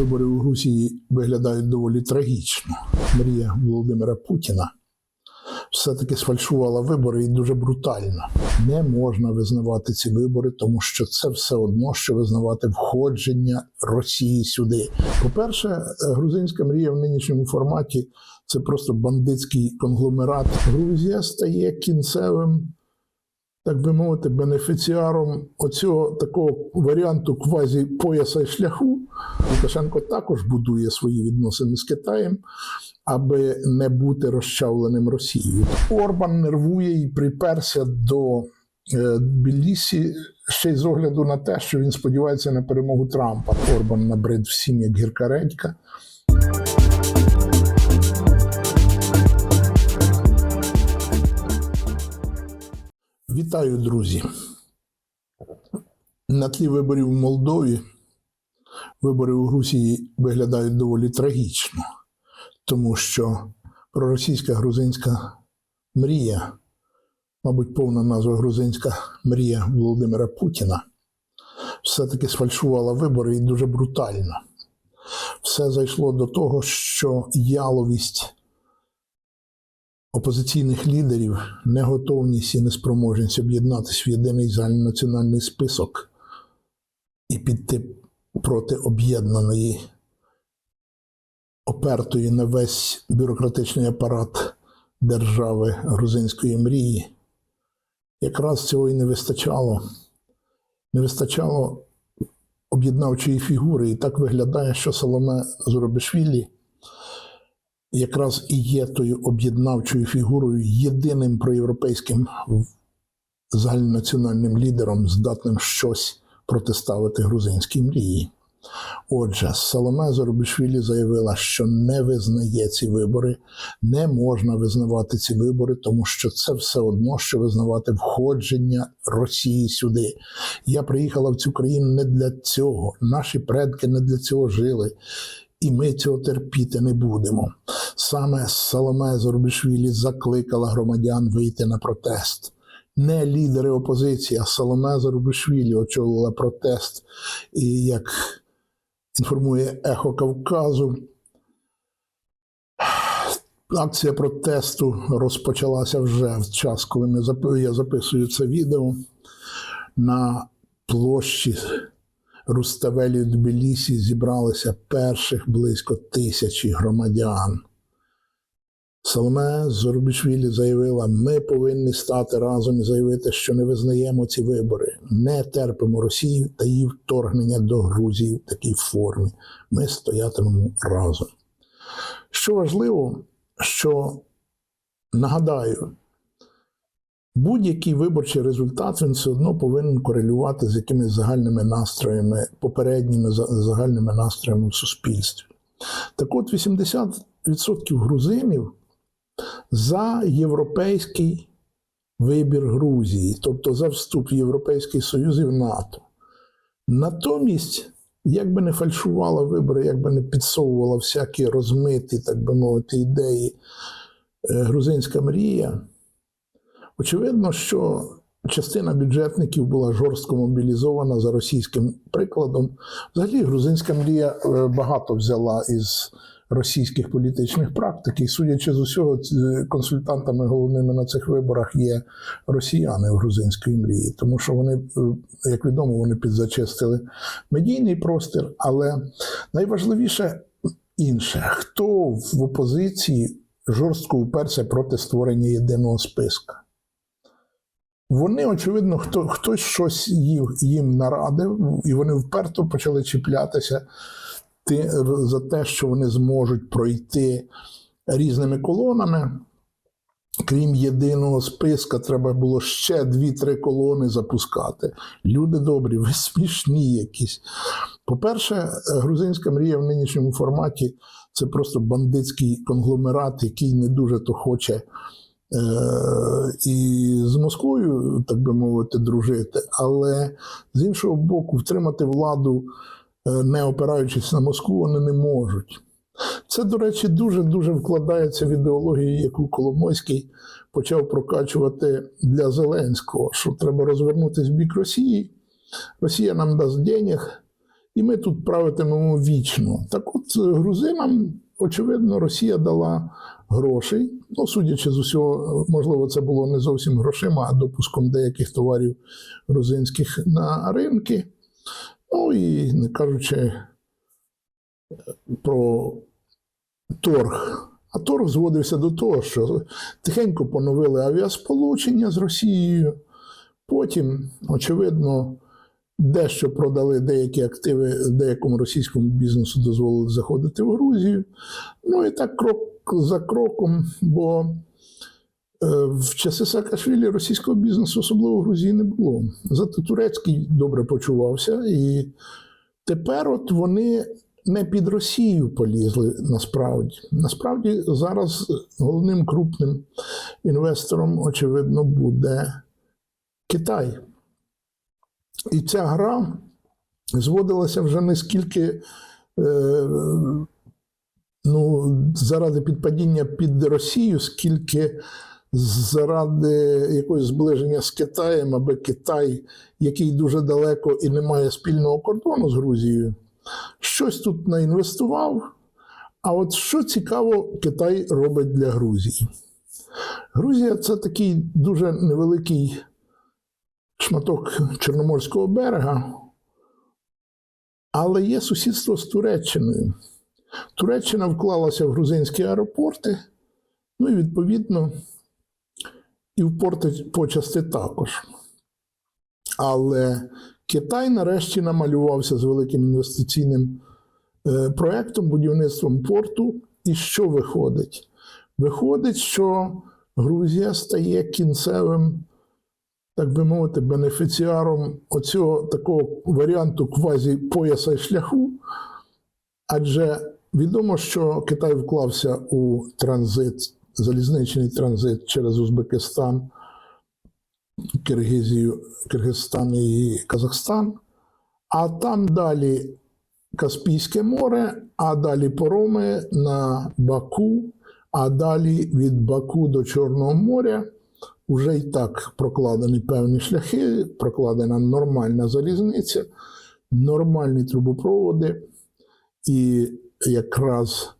Вибори у Грузії виглядають доволі трагічно. Мрія Володимира Путіна все-таки сфальшувала вибори і дуже брутально. Не можна визнавати ці вибори, тому що це все одно, що визнавати входження Росії сюди. По-перше, грузинська мрія в нинішньому форматі це просто бандитський конгломерат. Грузія стає кінцевим так би мовити, бенефіціаром оцього такого варіанту квазі пояса і шляху. Лукашенко також будує свої відносини з Китаєм, аби не бути розчавленим Росією. Орбан нервує і приперся до е, Тбілісі ще й з огляду на те, що він сподівається на перемогу Трампа. Орбан набрид всім як гірка редька. Вітаю, друзі. На тлі виборів в Молдові вибори у Грузії виглядають доволі трагічно, тому що проросійська грузинська мрія, мабуть, повна назва грузинська мрія Володимира Путіна, все-таки сфальшувала вибори і дуже брутально. Все зайшло до того, що яловість опозиційних лідерів, неготовність і неспроможність об'єднатися в єдиний загальнонаціональний список і піти проти об'єднаної, опертої на весь бюрократичний апарат держави грузинської мрії. Якраз цього і не вистачало. Не вистачало об'єднавчої фігури. І так виглядає, що Соломе Зурабишвілі якраз і є тою об'єднавчою фігурою, єдиним проєвропейським загальнонаціональним лідером, здатним щось протиставити грузинській мрії. Отже, Соломе Зоробішвілі заявила, що не визнає ці вибори, не можна визнавати ці вибори, тому що це все одно, що визнавати входження Росії сюди. Я приїхала в цю країну не для цього. Наші предки не для цього жили. І ми цього терпіти не будемо. Саме Соломе Зорбішвілі закликала громадян вийти на протест. Не лідери опозиції, а Соломе Зорбішвілі очолила протест. І як інформує Ехо Кавказу, акція протесту розпочалася вже в час, коли ми я записую це відео на площі Руставелі в Тбілісі зібралися перших близько тисячі громадян. Соломе Зорбішвілі заявила: ми повинні стати разом і заявити, що не визнаємо ці вибори, не терпимо Росію та її вторгнення до Грузії в такій формі. Ми стоятимемо разом. Що важливо, що нагадаю, Будь-який виборчий результат він все одно повинен корелювати з якимись загальними настроями, попередніми за- загальними настроями в суспільстві. Так от 80% грузинів за європейський вибір Грузії, тобто за вступ в Європейський Союз і в НАТО. Натомість, як би не фальшувала вибори, як би не підсовувала всякі розмиті, так би мовити, ідеї е, грузинська мрія. Очевидно, що частина бюджетників була жорстко мобілізована за російським прикладом. Взагалі, грузинська мрія е, багато взяла із російських політичних практик, і судячи з усього, консультантами головними на цих виборах є росіяни в грузинської мрії, тому що вони, е, як відомо, вони підзачистили медійний простір. Але найважливіше інше, хто в опозиції жорстко уперся проти створення єдиного списка. Вони, очевидно, хто, хтось щось їм, нарадив, і вони вперто почали чіплятися за те, що вони зможуть пройти різними колонами. Крім єдиного списка, треба було ще дві-три колони запускати. Люди добрі, ви смішні якісь. По-перше, грузинська мрія в нинішньому форматі це просто бандитський конгломерат, який не дуже то хоче і з Москвою, так би мовити, дружити. Але з іншого боку, втримати владу, е, не опираючись на Москву, вони не можуть. Це, до речі, дуже-дуже вкладається в ідеологію, яку Коломойський почав прокачувати для Зеленського, що треба розвернутися в бік Росії. Росія нам дасть денег, і ми тут правитимемо вічно. Так от е, грузинам, очевидно, Росія дала грошей. Ну, судячи з усього, можливо, це було не зовсім грошима, а допуском деяких товарів грузинських на ринки. Ну і не кажучи е, про торг. А торг зводився до того, що тихенько поновили авіасполучення з Росією. Потім, очевидно, дещо продали деякі активи деякому російському бізнесу, дозволили заходити в Грузію. Ну і так крок за кроком, бо е, в часи Саакашвілі російського бізнесу, особливо в Грузії, не було. Зате турецький добре почувався, і тепер от вони не під Росію полізли насправді. Насправді зараз головним крупним інвестором, очевидно, буде Китай. І ця гра зводилася вже не скільки е, ну, заради підпадіння під Росію, скільки заради якогось зближення з Китаєм, аби Китай, який дуже далеко і не має спільного кордону з Грузією, щось тут наінвестував. А от що цікаво, Китай робить для Грузії? Грузія це такий дуже невеликий шматок Чорноморського берега, але є сусідство з Туреччиною. Туреччина вклалася в грузинські аеропорти, ну і відповідно і в порти почасти також. Але Китай нарешті намалювався з великим інвестиційним е, проектом, будівництвом порту. І що виходить? Виходить, що Грузія стає кінцевим, так би мовити, бенефіціаром оцього такого варіанту квазі пояса і шляху. Адже відомо, що Китай вклався у транзит, залізничний транзит через Узбекистан, Киргизію, Киргизстан і Казахстан, а там далі Каспійське море, а далі пороми на Баку, а далі від Баку до Чорного моря вже і так прокладені певні шляхи, прокладена нормальна залізниця, нормальні трубопроводи. І якраз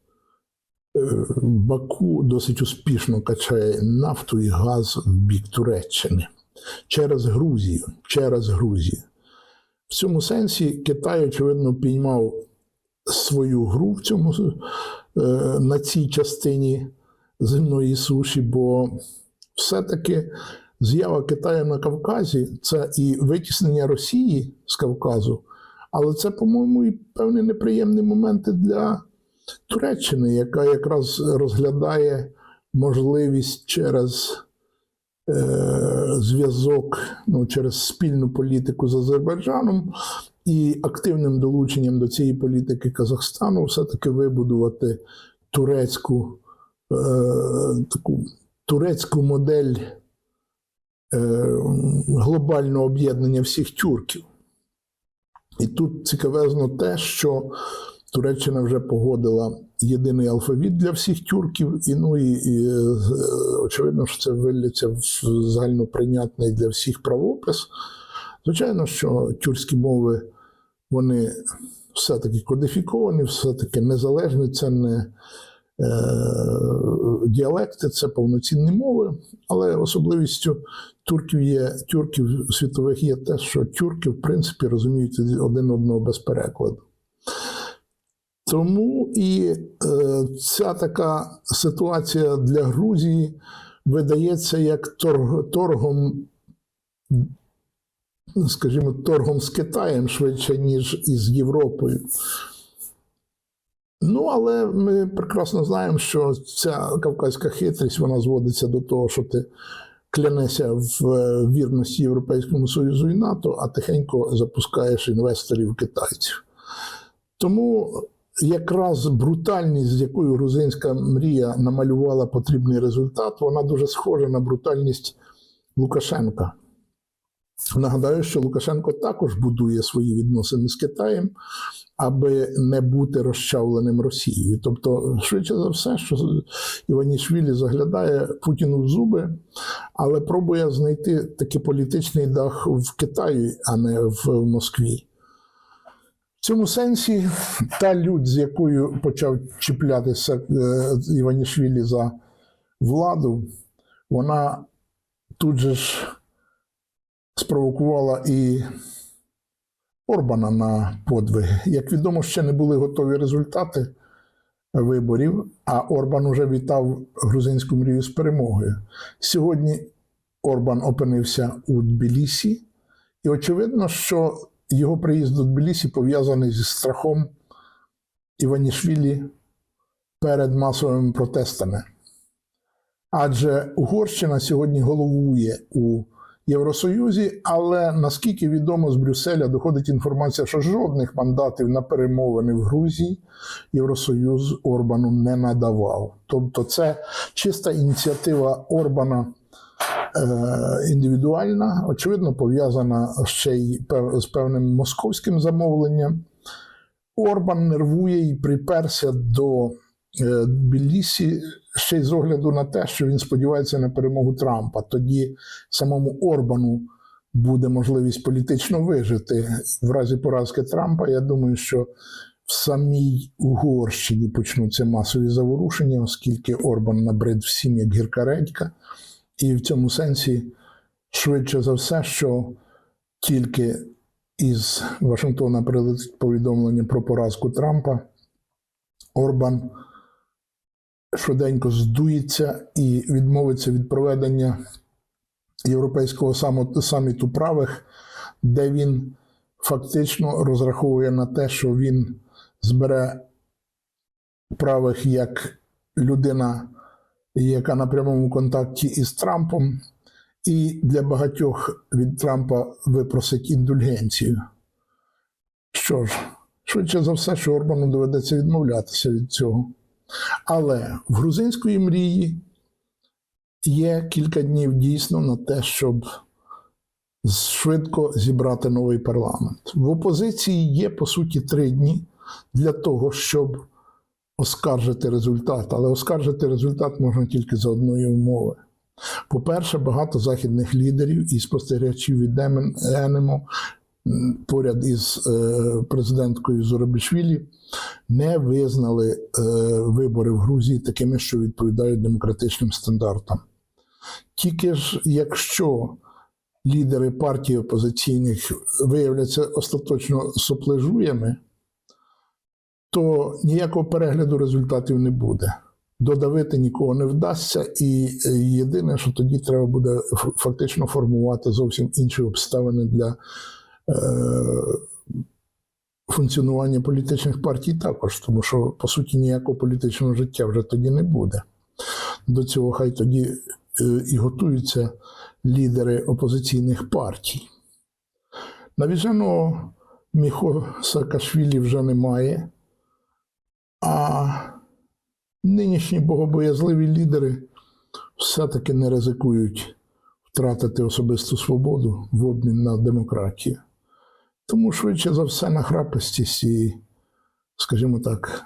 е, Баку досить успішно качає нафту і газ в бік Туреччини через Грузію. Через Грузію. В цьому сенсі Китай, очевидно, піймав свою гру в цьому, е, на цій частині земної суші, бо все-таки з'ява Китаю на Кавказі це і витіснення Росії з Кавказу, але це, по-моєму, і певні неприємні моменти для Туреччини, яка якраз розглядає можливість через е, зв'язок ну, через спільну політику з Азербайджаном і активним долученням до цієї політики Казахстану все-таки вибудувати турецьку е, таку турецьку модель е, глобального об'єднання всіх тюрків. І тут цікавезно те, що Туреччина вже погодила єдиний алфавіт для всіх тюрків, і ну і, і е, очевидно, що це вилляться в загальноприйнятний для всіх правопис. Звичайно, що тюркські мови вони все-таки кодифіковані, все-таки незалежні, це не діалекти, це повноцінні мови, але особливістю турків є тюрків світових є те, що тюрки, в принципі, розуміють один одного без перекладу. Тому і е, ця така ситуація для Грузії видається як торг, торгом, скажімо, торгом з Китаєм швидше, ніж із Європою. Ну, але ми прекрасно знаємо, що ця кавказька хитрість вона зводиться до того, що ти клянешся в е, вірності Європейському Союзу і НАТО, а тихенько запускаєш інвесторів китайців. Тому якраз брутальність, з якою грузинська мрія намалювала потрібний результат, вона дуже схожа на брутальність Лукашенка. Нагадаю, що Лукашенко також будує свої відносини з Китаєм, аби не бути розчавленим Росією. Тобто, швидше за все, що Іванішвілі заглядає Путіну в зуби, але пробує знайти такий політичний дах в Китаї, а не в Москві. В цьому сенсі та людь, з якою почав чіплятися е, Іванішвілі за владу, вона тут же ж спровокувала і Орбана на подвиги. Як відомо, ще не були готові результати виборів, а Орбан уже вітав грузинську мрію з перемогою. Сьогодні Орбан опинився у Тбілісі, і очевидно, що його приїзд до Тбілісі пов'язаний зі страхом Іванішвілі перед масовими протестами. Адже Угорщина сьогодні головує у Євросоюзі, але наскільки відомо з Брюсселя доходить інформація, що жодних мандатів на перемовини в Грузії Євросоюз Орбану не надавав. Тобто, це чиста ініціатива Орбана е, індивідуальна, очевидно, пов'язана ще й з певним московським замовленням. Орбан нервує і приперся до е, ще й з огляду на те, що він сподівається на перемогу Трампа. Тоді самому Орбану буде можливість політично вижити в разі поразки Трампа. Я думаю, що в самій Угорщині почнуться масові заворушення, оскільки Орбан набрид всім як гірка редька. І в цьому сенсі, швидше за все, що тільки із Вашингтона прилетить повідомлення про поразку Трампа, Орбан швиденько здується і відмовиться від проведення Європейського саміту правих, де він фактично розраховує на те, що він збере правих як людина, яка на прямому контакті із Трампом, і для багатьох від Трампа випросить індульгенцію. Що ж, швидше за все, що Орбану доведеться відмовлятися від цього. Але в грузинської мрії є кілька днів дійсно на те, щоб швидко зібрати новий парламент. В опозиції є, по суті, три дні для того, щоб оскаржити результат. Але оскаржити результат можна тільки за одної умови. По-перше, багато західних лідерів і спостерігачів від Енемо поряд із е, президенткою Зоробішвілі не визнали е, вибори в Грузії такими, що відповідають демократичним стандартам. Тільки ж якщо лідери партій опозиційних виявляться остаточно соплежуями, то ніякого перегляду результатів не буде. Додавити нікого не вдасться, і е, єдине, що тоді треба буде фактично формувати зовсім інші обставини для функціонування політичних партій також, тому що, по суті, ніякого політичного життя вже тоді не буде. До цього хай тоді е, і готуються лідери опозиційних партій. Навіженого Міхо Саакашвілі вже немає, а нинішні богобоязливі лідери все-таки не ризикують втратити особисту свободу в обмін на демократію. Тому швидше за все нахрапистість і, скажімо так,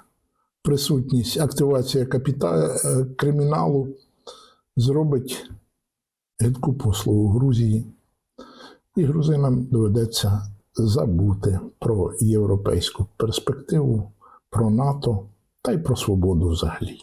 присутність, активація капіта... е, криміналу зробить гидку послугу Грузії, і грузинам доведеться забути про європейську перспективу, про НАТО та й про свободу взагалі.